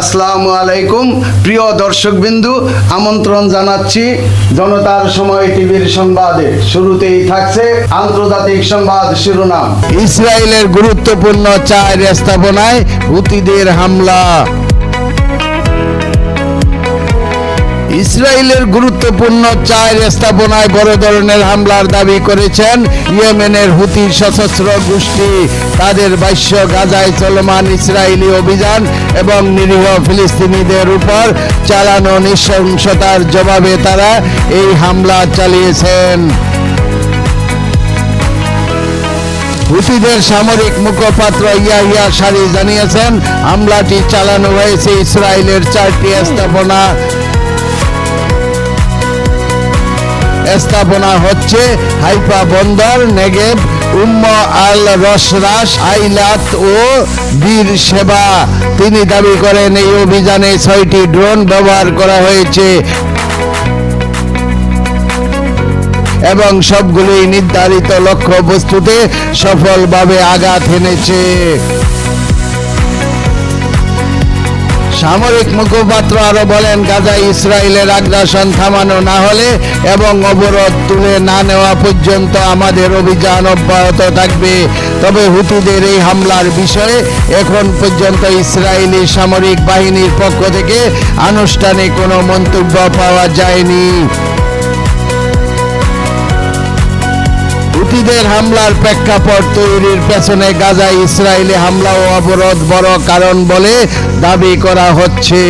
আসসালামু আলাইকুম। প্রিয় দর্শকবিন্দু, আমন্ত্রণ জানাচ্ছি জনতার সময় টিভির সংবাদে। শুরুতেই থাকছে আন্তর্জাতিক সংবাদ শিরোনাম। ইসরায়েলের গুরুত্বপূর্ণ চায়ের স্থাপনায় হুতিদের হামলা। ইসরায়েলের গুরুত্বপূর্ণ চার স্থাপনায় বড় ধরনের হামলার দাবি করেছেন ইয়েমেনের হুতি সশস্ত্র গোষ্ঠী। তাদের বাইশ্য গাজায় চলমান ইসরায়েলি অভিযান এবং নিরীহ ফিলিস্তিনিদের উপর চালানো নৃশংসতার জবাবে তারা এই হামলা চালিয়েছেন। হুতিদের সামরিক মুখপাত্র ইয়াহিয়া সারি জানিয়েছেন, হামলাটি চালানো হয়েছে ইসরায়েলের চারটি স্থাপনা। স্থাপনা হচ্ছে হাইফা বন্দর, নেগেব, উম্ম আল রসরাস আইলাত ও বীর সেবা। তিনি দাবি করেন, এই অভিযানে ছয়টি ড্রোন ব্যবহার করা হয়েছে। এবং সবগুলোই নির্ধারিত লক্ষ্য বস্তুতে সফলভাবে আঘাত হেনেছে সামরিক মুখপাত্র আরও বলেন গাজায় ইসরায়েলের আগ্রাসন থামানো না হলে এবং অবরোধ তুলে না নেওয়া পর্যন্ত আমাদের অভিযান অব্যাহত থাকবে। তবে হুতুদের এই হামলার বিষয়ে এখন পর্যন্ত ইসরায়েলি সামরিক বাহিনীর পক্ষ থেকে আনুষ্ঠানিক কোনো মন্তব্য পাওয়া যায়নি। হুতিদের হামলার প্রেক্ষাপট তৈরির পেছনে গাজায় ইসরায়েলি হামলা ও অবরোধ বড় কারণ বলে দাবি করা হচ্ছে।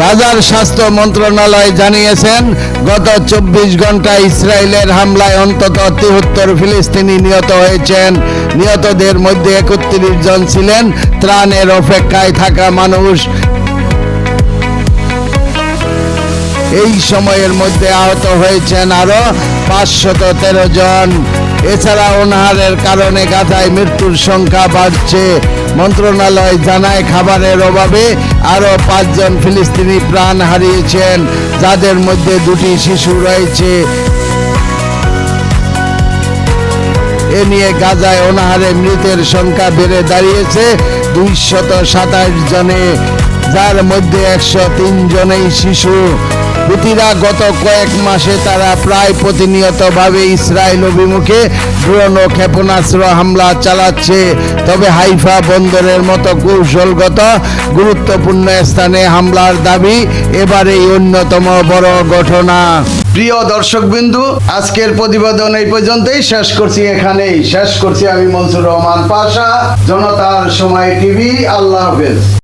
গাজার স্বাস্থ্য মন্ত্রণালয় জানিয়েছেন, গত চব্বিশ ঘণ্টা ইসরায়েলের হামলায় অন্তত তিহত্তর ফিলিস্তিনি নিহত হয়েছেন। নিহতদের মধ্যে একত্রিশ জন ছিলেন, ত্রাণের অপেক্ষায় থাকা মানুষ। এই সময়ের মধ্যে আহত হয়েছেন আরও পাঁচশত তেরো জন। এছাড়া অনাহারের কারণে গাজায় মৃত্যুর সংখ্যা বাড়ছে। মন্ত্রণালয় জানায় খাবারের অভাবে আরও পাঁচজন ফিলিস্তিনি প্রাণ হারিয়েছেন, যাদের মধ্যে দুটি শিশু রয়েছে। এ নিয়ে গাজায় অনাহারে মৃতের সংখ্যা বেড়ে দাঁড়িয়েছে দুইশত সাতাশ জনে, যার মধ্যে একশো তিন জনেই শিশু। হুতিরা গত কয়েক মাসে তারা প্রায় প্রতিনিয়তভাবে ইসরায়েল অভিমুখে ড্রোন ও ক্ষেপণাস্ত্র হামলা চালাচ্ছে। তবে হাইফা বন্দরের মতো কৌশলগত গুরুত্বপূর্ণ স্থানে হামলার দাবি এবারেই অন্যতম বড় ঘটনা। প্রিয় দর্শকবিন্দু, আজকের প্রতিবেদন এই পর্যন্তই। শেষ করছি এখানেই। শেষ করছি আমি মনসুর রহমান পাশা, জনতার সময় টিভি। আল্লাহ হাফেজ।